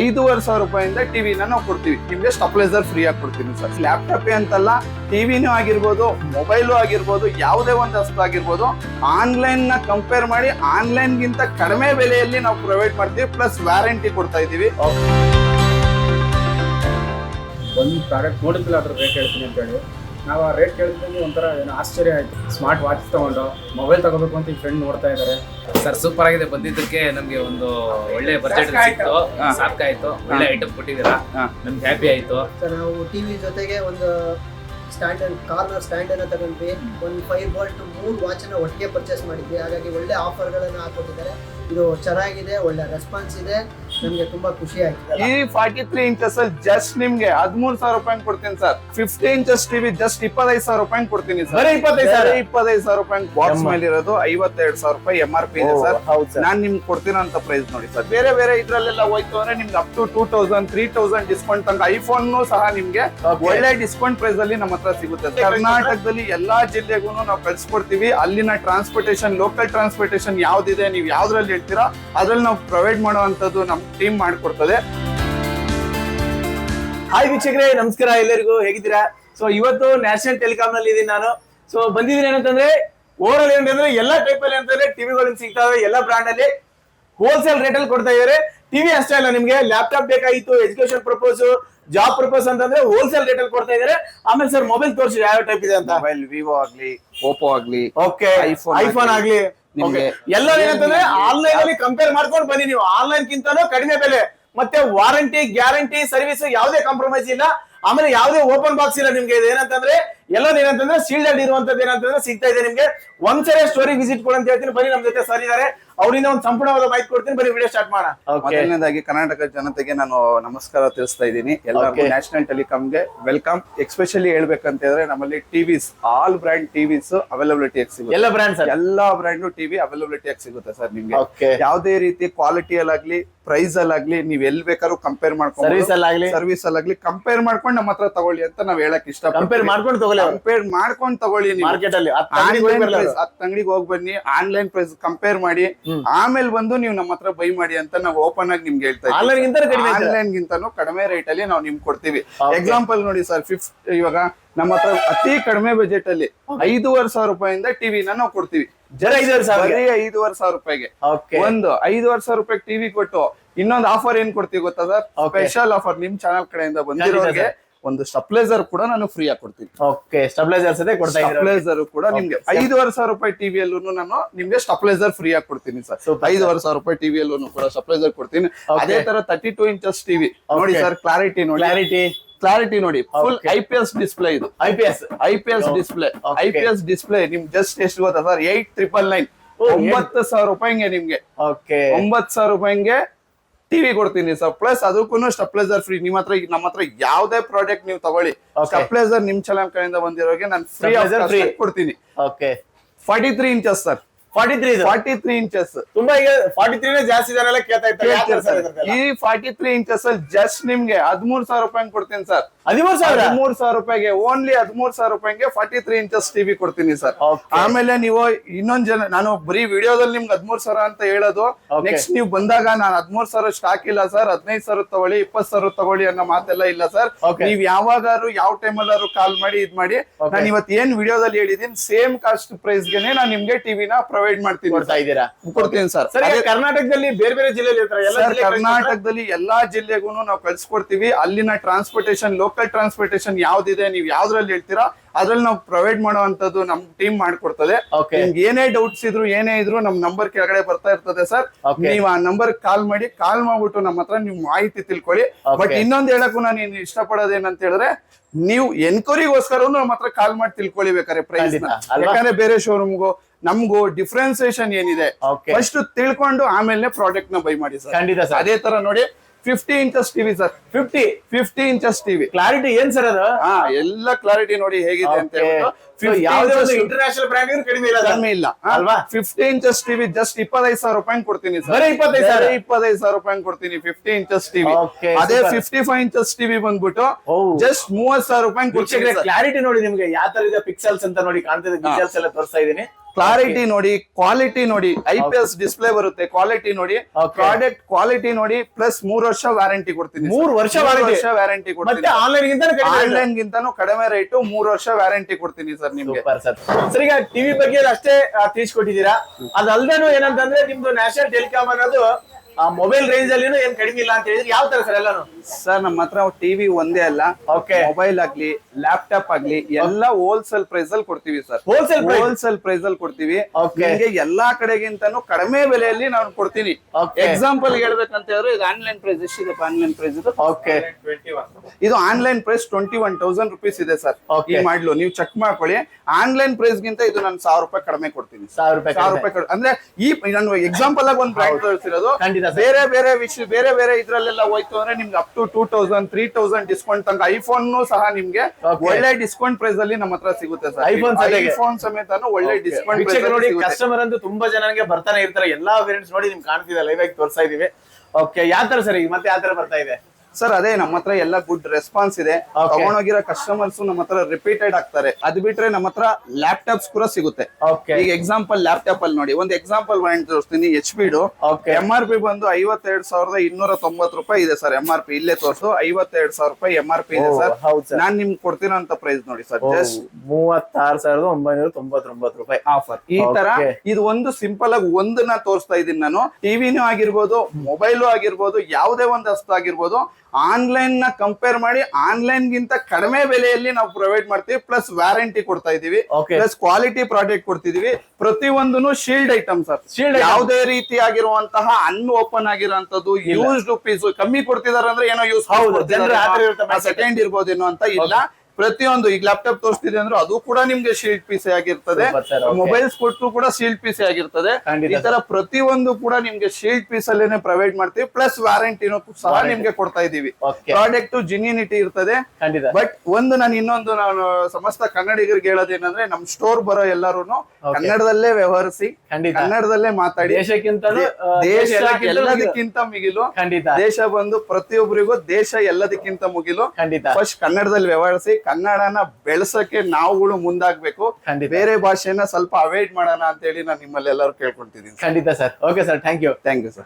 ಐದೂವರೆ ಸಾವಿರ ರೂಪಾಯಿಂದ ಟಿವಿನ ನಾವು ಕೊಡ್ತೀವಿ. ನಿಮ್ಗೆ ಸ್ಟಪ್ಲೈಸರ್ ಫ್ರೀ ಆಗಿ ಕೊಡ್ತೀನಿ ಸರ್. ಲ್ಯಾಪ್ಟಾಪ್ ಅಂತಲ್ಲ, ಟಿವಿನೂ ಆಗಿರ್ಬೋದು ಮೊಬೈಲು ಆಗಿರ್ಬೋದು, ಯಾವುದೇ ಒಂದು ವಸ್ತು ಆಗಿರ್ಬೋದು ಆನ್ಲೈನ್ನ ಕಂಪೇರ್ ಮಾಡಿ ಆನ್ಲೈನ್ ಗಿಂತ ಕಡಿಮೆ ಬೆಲೆಯಲ್ಲಿ ನಾವು ಪ್ರೊವೈಡ್ ಮಾಡ್ತೀವಿ ಪ್ಲಸ್ ವ್ಯಾರಂಟಿ ಕೊಡ್ತಾ ಇದೀವಿ ಒಂದು ಪ್ರಾಡಕ್ಟ್ ನೋಡಿದ್ರೆ ಅದ್ರ ರೇಟ್ ಹೇಳ್ತೀನಿ ಅಂತ ಹೇಳಿ. ನಾವು ಆ ರೇಟ್ ಕೇಳಿದ್ಮೇಲೆ ಒಂಥರ ಏನೋ ಆಶ್ಚರ್ಯ ಆಯ್ತು. ಸ್ಮಾರ್ಟ್ ವಾಚ್ ತಗೊಂಡು ಮೊಬೈಲ್ ತಗೋಬೇಕು ಅಂತ ಈ ಫ್ರೆಂಡ್ ನೋಡ್ತಾ ಇದ್ದಾರೆ. ಸರ್ ಸೂಪರ್ ಆಗಿದೆ. ಬಂದಿದ್ದಕ್ಕೆ ನಮ್ಗೆ ಒಂದು ಒಳ್ಳೆ ಬಜೆಟ್ ಸಿಕ್ತು. ಸಾಕಾಯ್ತು. ಒಳ್ಳೆ ಐಟಮ್ ಕೊಟ್ಟಿದ್ದೀರಾ? ನಮ್ಗೆ ಹ್ಯಾಪಿ ಆಯ್ತು. ಸರ್ ನಾವು ಟಿವಿ ಜೊತೆಗೆ ಒಂದು ಸ್ಟ್ಯಾಂಡ್ ಕಾರ್ನರ್ ಸ್ಟ್ಯಾಂಡ್ ಅನ್ನ ತಗೊಂಡ್ವಿ. ಒಂದು ಫೈವ್ ಬಾಲ್ಟ್ ಮೂರು ವಾಚ್ ಅನ್ನ ಒಟ್ಟಿಗೆ ಪರ್ಚೇಸ್ ಮಾಡಿದ್ವಿ. ಹಾಗಾಗಿ ಒಳ್ಳೆ ಆಫರ್ಗಳನ್ನ ಹಾಕೊಟ್ಟಿದ್ದಾರೆ. ಇದು ಚೆನ್ನಾಗಿದೆ ಒಳ್ಳೆ ರೆಸ್ಪಾನ್ಸ್ ಇದೆ. ನಮಗೆ ತುಂಬಾ ಖುಷಿ ಆಯ್ತು ಈ ಫಾರ್ಟಿ ತ್ರೀ ಇಂಚಸ್ ಅಲ್ಲಿ ಜಸ್ಟ್ ನಿಮ್ಗೆ ಹದಿಮೂರು ಸಾವಿರ ರೂಪಾಯಿ ಕೊಡ್ತೀನಿ sir. Fifty inches TV just ಇಪ್ಪತ್ತೈದು ಸಾವಿರ ರೂಪಾಯಿ ಕೊಡ್ತೀನಿ ಸರ್. ಬರೀ ಇಪ್ಪತ್ತೈದು ಸಾವಿರ? ಇಪ್ಪತ್ತೈದು ಸಾವಿರ ರೂಪಾಯಿ ಬಾಕ್ಸ್. ಮೇಲೆ ಇರೋದು ಐವತ್ತೆರಡು ಸಾವಿರ ರೂಪಾಯಿ ಎಂ ಆರ್ ಪಿ ಇದೆ ಸರ್. ನಾನು ನಿಮಗೆ ನಿಮ್ಗೆ ಕೊಡ್ತೀನಂತ ಪ್ರೈಸ್ ನೋಡಿ ಸರ್. ಬೇರೆ ಬೇರೆ ಇದ್ರಲ್ಲೆಲ್ಲ ಹೋಯ್ತು ಅಂದ್ರೆ ನಿಮ್ಗೆ up to two thousand three thousand discount Thanga iPhone ಸಹ ನಿಮ್ಗೆ. ಒಳ್ಳೆ ಡಿಸ್ಕೌಂಟ್ ಪ್ರೈಸ್ ಅಲ್ಲಿ ನಮ್ಮ ಹತ್ರ ಸಿಗುತ್ತೆ ಕರ್ನಾಟಕದಲ್ಲಿ ಎಲ್ಲಾ ಜಿಲ್ಲೆಗೂ ನಾವು ಕಳ್ಸಿಕೊಡ್ತೀವಿ. ಅಲ್ಲಿನ ಟ್ರಾನ್ಸ್ಪೋರ್ಟೇಷನ್ ಲೋಕಲ್ ಟ್ರಾನ್ಸ್ಪೋರ್ಟೇಶನ್ ಯಾವ್ದಿದೆ ನೀವು ಯಾವ್ದ್ರಲ್ಲಿ ಹೇಳ್ತೀರಾ? ಅದ್ರಲ್ಲಿ ನಾವು ಪ್ರೊವೈಡ್ ಮಾಡುವಂತದ್ದು ನಮ್ ಟೀಮ್ ಮಾಡ್ಕೊಡ್ತದೆ. ಹಾಯ್ ವೀಕ್ಷಕರೇ ನಮಸ್ಕಾರ ಎಲ್ಲರಿಗೂ ಹೇಗಿದ್ದೀರಾ? ಸೊ ಇವತ್ತು ನ್ಯಾಷನಲ್ ಟೆಲಿಕಾಮ್ನಲ್ಲಿ ಇದೀನಿ ನಾನು. ಸೊ ಬಂದಿದ್ದೀನಿ ಏನಂತಂದ್ರೆ ಓವರ್ ಏನಂತಂದ್ರೆ ಎಲ್ಲಾ ಟೈಪ್ ಅಲ್ಲಿ ಅಂತಂದ್ರೆ ಟಿವಿಗಳು ಸಿಗ್ತಾವೆ ಎಲ್ಲ ಬ್ರಾಂಡ್ ಅಲ್ಲಿ. ಹೋಲ್ಸೇಲ್ ರೇಟ್ ಅಲ್ಲಿ ಕೊಡ್ತಾ ಇದಾರೆ ಟಿವಿ ಅಷ್ಟೇ ಅಲ್ಲ ನಿಮ್ಗೆ ಲ್ಯಾಪ್ಟಾಪ್ ಬೇಕಾಗಿತ್ತು ಎಜುಕೇಶನ್ ಪರ್ಪಸ್ ಜಾಬ್ ಪರ್ಪಸ್ ಅಂತಂದ್ರೆ ಹೋಲ್ಸೇಲ್ ರೇಟ್ ಅಲ್ಲಿ ಕೊಡ್ತಾ ಇದಾರೆ ಆಮೇಲೆ ಸರ್ ಮೊಬೈಲ್ ತೋರಿಸಿ ಯಾವ ಟೈಪ್ ಇದೆ ಅಂತ? ಮೊಬೈಲ್ ವಿವೋ ಆಗ್ಲಿ ಓಪೋ ಆಗ್ಲಿ ಓಕೆ ಐಫೋನ್ ಐಫೋನ್ ಆಗ್ಲಿ. ಎಲ್ಲ ಏನಂತಂದ್ರೆ ಆನ್ಲೈನ್ ಅಲ್ಲಿ ಕಂಪೇರ್ ಮಾಡ್ಕೊಂಡು ಬನ್ನಿ ನೀವು. ಆನ್ಲೈನ್ ಕಿಂತನೂ ಕಡಿಮೆ ಬೆಲೆ. ಮತ್ತೆ ವಾರಂಟಿ ಗ್ಯಾರಂಟಿ ಸರ್ವಿಸ್ ಯಾವುದೇ ಕಾಂಪ್ರಮೈಸ್ ಇಲ್ಲ. ಆಮೇಲೆ ಯಾವುದೇ ಓಪನ್ ಬಾಕ್ಸ್ ಇಲ್ಲ ನಿಮ್ಗೆ. ಇದು ಏನಂತಂದ್ರೆ ಎಲ್ಲದ ಏನಂತಂದ್ರೆ ಸೀಲ್ಡ್ ಇರುವಂತದ್ದು ಏನಂತಂದ್ರೆ ಸಿಗ್ತಾ ಇದೆ ನಿಮ್ಗೆ. ಒಂದ್ಸರಿ ಸ್ಟೋರಿ ವಿಸಿಟ್ ಕೊಡಂತ ಅಂತ ಹೇಳ್ತೀನಿ. ಬನ್ನಿ ನಮ್ ಜೊತೆ ಸರ್ ಇದಾರೆ. ಅವರಿಂದ ಒಂದು ಸಂಪೂರ್ಣವಾದ ಮಾಹಿತಿ ಕೊಡ್ತೀನಿ. ಬನ್ನಿ ವಿಡಿಯೋ ಸ್ಟಾರ್ಟ್ ಮಾಡೋಣ. ಮೊದಲನೇದಾಗಿ ಕರ್ನಾಟಕ ಜನತೆಗೆ ನಾನು ನಮಸ್ಕಾರ ತಿಳಿಸ್ತಾ ಇದ್ದೀನಿ. ಎಲ್ಲರಿಗೂ. ನ್ಯಾಷನಲ್ ಟೆಲಿಕಾಮ್ಗೆ ವೆಲ್ಕಮ್ ಎಕ್ಸ್ಪೆಷಲಿ ಹೇಳ್ಬೇಕಂತ ಹೇಳಿದ್ರೆ ನಮ್ಮಲ್ಲಿ TVs all brand TVs availability ಸಿಗುತ್ತೆ? ಎಲ್ಲ ಬ್ರ್ಯಾಂಡ್ ಸರ್ ಎಲ್ಲಾ ಬ್ರ್ಯಾಂಡ್ ಟಿವಿ ಅವೈಲಬಿಲಿಟಿ ಆಗಿ ಸಿಗುತ್ತೆ ಸರ್ ನಿಮ್ಗೆ? ಯಾವುದೇ ರೀತಿ ಕ್ವಾಲಿಟಿಯಲ್ಲಾಗ್ಲಿ ಪ್ರೈಸ್ ಅಲ್ಲಾಗ್ಲಿ ನೀವ್ ಎಲ್ ಬೇಕಾದ್ರೂ ಕಂಪೇರ್ ಮಾಡ್ಕೊಂಡು ಸರ್ವಿಸ್ ಅಲ್ಲಾಗ್ಲಿ. ಸರ್ವಿಸ್ ಅಲ್ಲಾಗ್ಲಿ ಕಂಪೇರ್ ಮಾಡ್ಕೊಂಡು ನಮ್ಮ ಹತ್ರ ತಗೊಳ್ಳಿ ಅಂತ ನಾವ್ ಹೇಳಕ್ ಇಷ್ಟ ಕಂಪೇರ್ ಮಾಡ್ಕೊಂಡು ತಗೊಳ್ಳಿ. ಕಂಪೇರ್ ಮಾಡ್ಕೊಂಡ್ ತಗೊಳ್ಳಿ ಮಾರ್ಕೆಟ್ ಅಲ್ಲಿ ಹತ್ತು ಅಂಗಡಿಗೆ ಹೋಗಿ ಬನ್ನಿ ಆನ್ಲೈನ್ ಪ್ರೈಸ್ ಕಂಪೇರ್ ಮಾಡಿ. ಆಮೇಲೆ ಬಂದು ನೀವು ನಮ್ಮ ಹತ್ರ ಬೈ ಮಾಡಿ ಅಂತ ನಾವು ಓಪನ್ ಆಗಿ ನಿಮ್ಗೆ ಹೇಳ್ತಾ ಆನ್ಲೈನ್ ಗಿಂತ ಕಡಿಮೆ ಇದೆ. ಆನ್ಲೈನ್ ಗಿಂತನೂ ಕಡಿಮೆ ರೇಟ್ ಅಲ್ಲಿ ನಾವು ನಿಮ್ಗೆ ಕೊಡ್ತೀವಿ. ಎಕ್ಸಾಂಪಲ್ ನೋಡಿ ಸರ್ ಫಿಫ್ತ್ ಇವಾಗ ನಮ್ಮ ಹತ್ರ ಅತಿ ಕಡಿಮೆ ಬಜೆಟ್ ಅಲ್ಲಿ ಐದೂವರೆ ಸಾವಿರ ರೂಪಾಯಿಂದ ಟಿವಿನ ನಾವು ಕೊಡ್ತೀವಿ. ಜರ ಐದುವರೆ ಸಾವಿರ ಬರೀ ಐದೂವರೆ ಸಾವಿರ ರೂಪಾಯಿಗೆ. ಒಂದು ಐದೂವರೆ ಸಾವಿರ ರೂಪಾಯಿ ಟಿವಿ ಕೊಟ್ಟು ಇನ್ನೊಂದು ಆಫರ್ ಏನ್ ಕೊಡ್ತೀವಿ ಗೊತ್ತಾ ಸರ್ ಸ್ಪೆಷಲ್ ಆಫರ್ ನಿಮ್ ಚಾನಲ್ ಕಡೆಯಿಂದ ಬಂದಿರೋರಿಗೆ. ಒಂದು ಸ್ಟೆಪ್ಲೈಸರ್ ಕೂಡ ನಾನು ಫ್ರೀ ಆಗಿ ಕೊಡ್ತೀನಿ. ಓಕೆ ಸ್ಟೆಬಿಲೈಸರ್ಸ್ ಸದೇ ಕೊಡ್ತಾ ಸ್ಟೆಪ್ಲೈಸರ್ ಕೂಡ ನಿಮ್ಗೆ. ಐದುವರೆ ಸಾವಿರ ರೂಪಾಯಿ ಟಿವಿಯಲ್ಲೂ ನಾನು ನಿಮ್ಗೆ ಸ್ಟಪ್ಲೈಸರ್ ಫ್ರೀ ಆಗಿ ಕೊಡ್ತೀನಿ ಸರ್. ಐದುವರೆ ಸಾವಿರ ರೂಪಾಯಿ ಟಿವಿಯಲ್ಲೂ ಕೂಡ ಸ್ಟೆಪ್ಲೈಸರ್ ಕೊಡ್ತೀನಿ. ಅದೇ ತರ ತರ್ಟಿ ಟೂ ಇಂಚಸ್ ಟಿವಿ ನೋಡಿ ಸರ್ ಕ್ಲಾರಿಟಿ ನೋಡಿ. ಕ್ಲಾರಿಟಿ ಕ್ಲಾರಿಟಿ ನೋಡಿ. Full. I P S display ಇದು. I P S I P S display. I P S display ನಿಮ್ ಜಸ್ಟ್ ಎಷ್ಟು ಗೊತ್ತಾ ಸರ್? ಏಟ್ ಟ್ರಿಪಲ್ ನೈನ್ ಒಂಬತ್ತು ಸಾವಿರ ರೂಪಾಯಿಗೆ ನಿಮ್ಗೆ. ಓಕೆ ಒಂಬತ್ತು ಸಾವಿರ ರೂಪಾಯಿಗೆ ಟಿವಿ ಕೊಡ್ತೀನಿ. ಸರ್ ಪ್ಲಸ್ ಅದಕ್ಕೂ ಸ್ಟೆಪ್ಲೈಸರ್ ಫ್ರೀ ನಿಮ್ಮ ಹತ್ರ ನಮ್ಮ ಹತ್ರ ಯಾವ್ದೇ ಪ್ರಾಡಕ್ಟ್ ನೀವು ತಗೊಳ್ಳಿ. ಸ್ಟೆಪ್ಲೈಸರ್ ನಿಮ್ ಚಲನ್ ಕಡೆಯಿಂದ ಬಂದಿರೋಗೆ ನಾನು ಫ್ರೀ ಫ್ರೀ. ಕೊಡ್ತೀನಿ okay forty three inches sir forty three forty three inches ತುಂಬಾ ಈಗ ಫಾರ್ಟಿ ತ್ರೀನೇ ಜಾಸ್ತಿ ಜನ ಎಲ್ಲ ಕೇಳ್ತಾ ಇದ್ರದ್ದೆಲ್ಲ? ಈ ಫಾರ್ಟಿ ತ್ರೀ ಇಂಚಸ್ ಅಲ್ಲಿ ಜಸ್ಟ್ ನಿಮ್ಗೆ ಹದಿಮೂರ್ ಸಾವಿರ ರೂಪಾಯಿ ಕೊಡ್ತೀನಿ ಸರ್ ಹದಿಮೂರು ಸಾವಿರ? ಹದಿಮೂರು ಸಾವಿರ ರೂಪಾಯಿಗೆ ಓನ್ಲಿ ಹದಿಮೂರ್ ಸಾವಿರ ರೂಪಾಯಿಗೆ ಫಾರ್ಟಿ ತ್ರೀ ಇಂಚಸ್ ಟಿವಿ ಕೊಡ್ತೀನಿ ಸರ್. ಆಮೇಲೆ ನೀವು ಇನ್ನೊಂದ್ ಜನ ನಾನು ಬರೀ ವಿಡಿಯೋದಲ್ಲಿ ನಿಮ್ಗೆ ಹದಿಮೂರ್ ಸಾವಿರ ಅಂತ ಹೇಳೋದು. ನೆಕ್ಸ್ಟ್ ನೀವು ಬಂದಾಗ ನಾನು ಹದಿಮೂರ್ ಸಾವಿರ ಸ್ಟಾಕ್ ಇಲ್ಲ ಸರ್ ಹದಿನೈದು ಸಾವಿರ ತಗೊಳ್ಳಿ ಇಪ್ಪತ್ ಸಾವಿರ ತಗೊಳ್ಳಿ ಅನ್ನೋ ಮಾತೆಲ್ಲ ಇಲ್ಲ ಸರ್. ನೀವ್ ಯಾವಾಗಾರು ಯಾವ ಟೈಮಲ್ಲಾರು ಕಾಲ್ ಮಾಡಿ ಇದ್ ಮಾಡಿ. ನಾನು ಇವತ್ತು ಏನ್ ವಿಡಿಯೋದಲ್ಲಿ ಹೇಳಿದೀನಿ ಸೇಮ್ ಕಾಸ್ಟ್ ಪ್ರೈಸ್ ಗೆನೆ ನಾನು ನಿಮ್ಗೆ ಟಿವಿನ ಪ್ರೊವೈಡ್ ಮಾಡ್ತೀನಿ ಕೊಡ್ತೀನಿ ಸರ್. ಕರ್ನಾಟಕದಲ್ಲಿ ಬೇರೆ ಬೇರೆ ಜಿಲ್ಲೆಯಲ್ಲಿ ಕರ್ನಾಟಕದಲ್ಲಿ ಎಲ್ಲಾ ಜಿಲ್ಲೆಗೂ ನಾವು ಕಳ್ಸಿಕೊಡ್ತೀವಿ. ಅಲ್ಲಿನ ಟ್ರಾನ್ಸ್ಪೋರ್ಟೇಶನ್ ಲೋಕಲ್ ಟ್ರಾನ್ಸ್ಪೋರ್ಟೇಶನ್ ಯಾವ್ದಿದೆ ನೀವು ಯಾವ್ದ್ರಲ್ಲಿ ಹೇಳ್ತೀರಾ ಅದ್ರಲ್ಲಿ ನಾವು ಪ್ರೊವೈಡ್ ಮಾಡುವಂತದ್ದು ನಮ್ ಟೀಮ್ ಮಾಡ್ಕೊಡ್ತದೆ. ನಿಮ್ಗೆ ಏನೇ ಡೌಟ್ಸ್ ಇದ್ರು ಏನೇ ಇದ್ರು ನಮ್ ನಂಬರ್ ಕೆಳಗಡೆ ಬರ್ತಾ ಇರ್ತದೆ ಸರ್ ನೀವು ಆ ನಂಬರ್ ಕಾಲ್ ಮಾಡಿ ಕಾಲ್ ಮಾಡ್ಬಿಟ್ಟು ನಮ್ಮ ಹತ್ರ ನೀವು ಮಾಹಿತಿ ತಿಳ್ಕೊಳ್ಳಿ. ಬಟ್ ಇನ್ನೊಂದ್ ಹೇಳಕ್ಕೂ ನಾನು ಇಷ್ಟಪಡೋದು ಏನಂತ ಹೇಳಿದ್ರೆ ನೀವು ಎನ್ಕ್ವೈರಿಗೋಸ್ಕರ ನಮ್ಮ ಹತ್ರ ಕಾಲ್ ಮಾಡಿ ತಿಳ್ಕೊಳ್ಳಿ ಬೇಕಾರೆ ಪ್ರೈಸ್ ಯಾಕಂದ್ರೆ ಬೇರೆ ಶೋರೂಮ್ಗೂ ನಮ್ಗೂ ಡಿಫ್ರೆನ್ಸಿಯೇಷನ್ ಏನಿದೆ. ಫಸ್ಟ್ ತಿಳ್ಕೊಂಡು ಆಮೇಲೆ ಪ್ರಾಡಕ್ಟ್ನ ಬೈ ಮಾಡಿ ಸರ್ ಅದೇ ತರ ನೋಡಿ fifty inches TV sir fifty fifty inches TV clarity ಏನ್ ಸರ್ ಅದು ಹಾ ಎಲ್ಲ ಕ್ಲಾರಿಟಿ ನೋಡಿ ಹೇಗಿದೆ ಅಂತ ಹೇಳ್ಬಿಟ್ಟು So, 50 ಯಾವುದೇ ಇಂಟರ್ನ್ಯಾಷನಲ್ ಬ್ರ್ಯಾಂಡ್ ಕಡಿಮೆ ಇಲ್ಲ. ಕಡಿಮೆ ಇಲ್ಲ ಅಲ್ವಾ? ಫಿಫ್ಟಿ ಇಂಚಸ್ ಟಿವಿ ಜಸ್ಟ್ ಇಪ್ಪತ್ತೈದು ಸಾವಿರ ರೂಪಾಯಿ ಕೊಡ್ತೀನಿ ಸರ್ ಇಪ್ಪತ್ತೈದು 25 ಸಾವಿರ? ಇಪ್ಪತ್ತೈದು ಸಾವಿರ ರೂಪಾಯಿ ಕೊಡ್ತೀನಿ ಫಿಫ್ಟಿ ಇಂಚಸ್ ಟಿವಿ ಅದೇ. ಫಿಫ್ಟಿ ಫೈವ್ ಇಂಚಸ್ ಟಿವಿ ಬಂದ್ಬಿಟ್ಟು. ಜಸ್ಟ್ ಮೂವತ್ ಸಾವಿರ ರೂಪಾಯಿ ಕ್ಲಾರಿಟಿ ನೋಡಿ ನಿಮ್ಗೆ ಯಾವ ತರ ಇದೆ ಪಿಕ್ಸೆಲ್ಸ್ ಅಂತ ನೋಡಿ ಕಾಣ್ತಿದೆ ಪಿಕ್ಸೆಲ್ಸ್ ಎಲ್ಲ ತೋರಿಸ್ತಾ ಇದೀನಿ ಕ್ಲಾರಿಟಿ ನೋಡಿ ಕ್ವಾಲಿಟಿ ನೋಡಿ ಐ ಪಿ ಎಸ್ ಡಿಸ್ಪ್ಲೇ ಬರುತ್ತೆ ಕ್ವಾಲಿಟಿ ನೋಡಿ ಪ್ರಾಡಕ್ಟ್ ಕ್ವಾಲಿಟಿ ನೋಡಿ ಪ್ಲಸ್ ಮೂರ್ ವರ್ಷ ವ್ಯಾರಂಟಿ ಕೊಡ್ತೀನಿ ಮೂರು ವರ್ಷ? ವರ್ಷ ವ್ಯಾರಂಟಿ ಕೊಡ್ತೀನಿ ಆನ್ಲೈನ್ ಗಿಂತ ಗಿಂತಾನು ಕಡಿಮೆ ರೇಟು ಮೂರ್ ವರ್ಷ ವ್ಯಾರಂಟಿ ಕೊಡ್ತೀನಿ ಸರ್ ನಿಮ್ಗೆ. ಸರ್ ಈಗ ಟಿವಿ ಬಗ್ಗೆ ಅಷ್ಟೇ ತಿಳಿಸ್ಕೊಟ್ಟಿದ್ದೀರಾ? ಅದಲ್ದೇನು ಏನಂತಂದ್ರೆ ನಿಮ್ದು ನ್ಯಾಷನಲ್ ಟೆಲಿಕಾಮ್ ಅನ್ನೋದು ಮೊಬೈಲ್ ರೇಂಜ್ ಅಲ್ಲಿ ಏನ್ ಕಡಿಮೆ ಇಲ್ಲ ಅಂತ ಹೇಳಿದ್ರೆ ಯಾವ ತರ ಸರ್ ಎಲ್ಲಾನು? ಸರ್ ನಮ್ಮ ಹತ್ರ ಟಿವಿ ಒಂದೇ ಅಲ್ಲ. ಓಕೆ ಮೊಬೈಲ್ ಆಗ್ಲಿ ಲ್ಯಾಪ್ಟಾಪ್ ಆಗ್ಲಿ ಎಲ್ಲ ಹೋಲ್ಸೇಲ್ ಪ್ರೈಸ್ ಅಲ್ಲಿ ಕೊಡ್ತೀವಿ ಸರ್ ಹೋಲ್ಸೇಲ್ ಹೋಲ್ಸೇಲ್ ಪ್ರೈಸ್ ಅಲ್ಲಿ ಕೊಡ್ತೀವಿ. Okay. ನಿಮ್ಗೆ ಎಲ್ಲಾ ಕಡೆಗಿಂತನೂ ಕಡಿಮೆ ಬೆಲೆಯಲ್ಲಿ ನಾನು ಕೊಡ್ತೀನಿ. Okay. ಎಕ್ಸಾಂಪಲ್ ಹೇಳ್ಬೇಕಂತ ಹೇಳಿದ್ರೆ ಇದು ಆನ್ಲೈನ್ ಪ್ರೈಸ್ ಎಷ್ಟಿದೆ ಆನ್ಲೈನ್ ಪ್ರೈಸ್ ಇದು? ಓಕೆ ಇದು online price twenty one thousand rupees ಇದೆ ಸರ್ Okay. ಈ ಮಾಡ್ಲು ನೀವು ಚೆಕ್ ಮಾಡ್ಕೊಳ್ಳಿ. ಆನ್ಲೈನ್ ಪ್ರೈಸ್ ಗಿಂತ ಇದು ನಾನು ಸಾವಿರ ರೂಪಾಯಿ ಕಡಿಮೆ ಕೊಡ್ತೀನಿ. ಸಾವಿರ ರೂಪಾಯಿ ಸಾವಿರ ಕಡಿಮೆ. ರೂಪಾಯಿ ಕಡಿಮೆ. ಅಂದ್ರೆ ಈ ನಾನು ಎಕ್ಸಾಂಪಲ್ ಆಗಿ ಒಂದು ಬ್ರ್ಯಾಂಡ್ ತೋರಿಸಿರೋದು. ಖಂಡಿತ. ಬೇರೆ ಬೇರೆ ವಿಷಯ ಬೇರೆ ಬೇರೆ ಇದ್ರಲ್ಲೆಲ್ಲ ಹೋಯ್ತು ಅಂದ್ರೆ ನಿಮ್ಗೆ up to two thousand three thousand discount ತನಕ ಐಫೋನ್ ಸಹ ನಿಮ್ಗೆ. ಒಳ್ಳೆ ಡಿಸ್ಕೌಂಟ್ ಪ್ರೈಸ್ ಅಲ್ಲಿ ನಮ್ಮ ಹತ್ರ ಸಿಗುತ್ತೆ ಸರ್. ಐಫೋನ್? ಐಫೋನ್ ಸಮೇತ ಒಳ್ಳೆ ಡಿಸ್ಕೌಂಟ್ ನೋಡಿ ಕಸ್ಟಮರ್ ಅಂತೂ ತುಂಬಾ ಜನರಿಗೆ ಬರ್ತಾನೆ ಇರ್ತಾರೆ. ಎಲ್ಲಾ ವೇರಿಯಂಟ್ಸ್ ನೋಡಿ ನಿಮ್ಗೆ ಕಾಣ್ತಿದೆ ಲೈವ್ ಆಗಿ ತೋರಿಸ್ತಾ ಇದೀವಿ. ಓಕೆ ಯಾವ ತರ ಸರ್ ಈಗ ಮತ್ತೆ ಯಾವ ತರ ಬರ್ತಾ ಇದೆ? ಸರ್ ಅದೇ ನಮ್ಮ ಹತ್ರ ಎಲ್ಲ ಗುಡ್ ರೆಸ್ಪಾನ್ಸ್ ಇದೆ. ತಗೊಂಡೋಗಿರೋ ಕಸ್ಟಮರ್ಸ್ ನಮ್ಮ ಹತ್ರ ರಿಪೀಟೆಡ್ ಆಗ್ತಾರೆ. ಅದ್ ಬಿಟ್ರೆ ನಮ್ಮ ಹತ್ರ ಲ್ಯಾಪ್ಟಾಪ್ಸ್ ಕೂಡ ಸಿಗುತ್ತೆ. ಈಗ ಎಕ್ಸಾಂಪಲ್ ಲ್ಯಾಪ್ಟಾಪ್ ಅಲ್ಲಿ ನೋಡಿ ಒಂದು ಎಕ್ಸಾಂಪಲ್ ತೋರಿಸ್ತೀನಿ. ಎಚ್ ಪಿ ಡು ಎಂ ಆರ್ ಪಿ ಬಂದು ಐವತ್ತೆರಡು ಸಾವಿರದ ಇನ್ನೂರ ತೊಂಬತ್ತು ರೂಪಾಯಿ ಇದೆ ಸರ್ ಎಂ ಆರ್ ಪಿ ಇಲ್ಲೇ ತೋರಿಸು ಐವತ್ತೆರಡು ಸಾವಿರ ರೂಪಾಯಿ ಎಂ ಆರ್ ಪಿ ಇದೆ ಸರ್. ನಾನ್ ನಿಮ್ಗೆ ಕೊಡ್ತಿರೋಂತ ಪ್ರೈಸ್ ನೋಡಿ ಸರ್ ಜಸ್ಟ್ ಮೂವತ್ತಾರು ಸಾವಿರದ ಒಂಬೈನೂರ ತೊಂಬತ್ತೊಂಬತ್ತು ರೂಪಾಯಿ ಆಫರ್ ಈ ತರ. ಇದು ಒಂದು ಸಿಂಪಲ್ ಆಗಿ ಒಂದನ್ನ ತೋರಿಸ್ತಾ ಇದ್ದೀನಿ ನಾನು. ಟಿವಿನೂ ಆಗಿರ್ಬೋದು ಮೊಬೈಲು ಆಗಿರ್ಬೋದು ಯಾವುದೇ ಒಂದು ಆಗಿರ್ಬೋದು ಆನ್ಲೈನ್ನ ಕಂಪೇರ್ ಮಾಡಿ ಆನ್ಲೈನ್ ಗಿಂತ ಕಡಿಮೆ ಬೆಲೆಯಲ್ಲಿ ನಾವು ಪ್ರೊವೈಡ್ ಮಾಡ್ತೀವಿ ಪ್ಲಸ್ ವ್ಯಾರಂಟಿ ಕೊಡ್ತಾ ಇದೀವಿ ಪ್ಲಸ್ ಕ್ವಾಲಿಟಿ ಪ್ರಾಡಕ್ಟ್ ಕೊಡ್ತಿದೀವಿ ಪ್ರತಿಯೊಂದು ಶೀಲ್ಡ್ ಐಟಮ್ ಸರ್. ಶೀಲ್ಡ್. ಯಾವುದೇ ರೀತಿಯಾಗಿರುವಂತಹ ಅನ್ ಓಪನ್ ಆಗಿರುವಂತದ್ದು ಯೂಸ್ಡ್ ಪೀಸ್ ಕಮ್ಮಿ ಕೊಡ್ತಿದಾರೆ ಅಂದ್ರೆ ಏನೋ ಯೂಸ್ ಸೆಕೆಂಡ್ ಇರ್ಬೋದೇನೋ ಅಂತ ಇಲ್ಲ. ಪ್ರತಿಯೊಂದು ಈಗ ಲ್ಯಾಪ್ಟಾಪ್ ತೋರಿಸ್ತಿದೆ ಅಂದ್ರೆ ಅದು ಕೂಡ ನಿಮ್ಗೆ ಶೀಲ್ಡ್ ಪೀಸ್ ಆಗಿರ್ತದೆ. ಮೊಬೈಲ್ಸ್ ಕೊಟ್ಟು ಕೂಡ ಶೀಲ್ಡ್ ಪೀಸ್ ಆಗಿರ್ತದೆ. ಈ ತರ ಪ್ರತಿಯೊಂದು ಕೂಡ ನಿಮ್ಗೆ ಶೀಲ್ಡ್ ಪೀಸ್ ಅಲ್ಲೇನೆ ಪ್ರೊವೈಡ್ ಮಾಡ್ತೀವಿ. ಪ್ಲಸ್ ವ್ಯಾರಂಟಿನೂ ಸಹ. ನಿಮ್ಗೆ ಕೊಡ್ತಾ ಇದೀವಿ. ಪ್ರಾಡಕ್ಟ್ ಜಿನ್ಯೂನಿಟಿ ಇರ್ತದೆ. ಬಟ್ ಒಂದು ನಾನು ಇನ್ನೊಂದು ನಾನು ಸಮಸ್ತ ಕನ್ನಡಿಗರಿಗೆ ಹೇಳೋದೇನಂದ್ರೆ ನಮ್ ಸ್ಟೋರ್ ಬರೋ ಎಲ್ಲರೂ ಕನ್ನಡದಲ್ಲೇ ವ್ಯವಹರಿಸಿ. ಕನ್ನಡದಲ್ಲೇ ಮಾತಾಡಿ. ದೇಶಕ್ಕಿಂತ ದೇಶ ಎಲ್ಲದಕ್ಕಿಂತ ಮಿಗಿಲು. ಖಂಡಿತ. ದೇಶ ಬಂದು ಪ್ರತಿಯೊಬ್ಬರಿಗೂ ದೇಶ ಎಲ್ಲದಕ್ಕಿಂತ ಮುಗಿಲು. ಖಂಡಿತ. ಫಸ್ಟ್ ಕನ್ನಡದಲ್ಲಿ ವ್ಯವಹರಿಸಿ ಕನ್ನಡನ ಬೆಳೆಸಕ್ಕೆ ನಾವುಗಳು ಮುಂದಾಗ್ಬೇಕು. ಬೇರೆ ಭಾಷೆನ ಸ್ವಲ್ಪ ಅವಾಯ್ಡ್ ಮಾಡೋಣ ಅಂತ ಹೇಳಿ ನಾನು ನಿಮ್ಮಲ್ಲಿ ಎಲ್ಲರೂ ಕೇಳ್ಕೊಳ್ತಿದ್ದೀನಿ ಖಂಡಿತ sir okay sir thank you thank you sir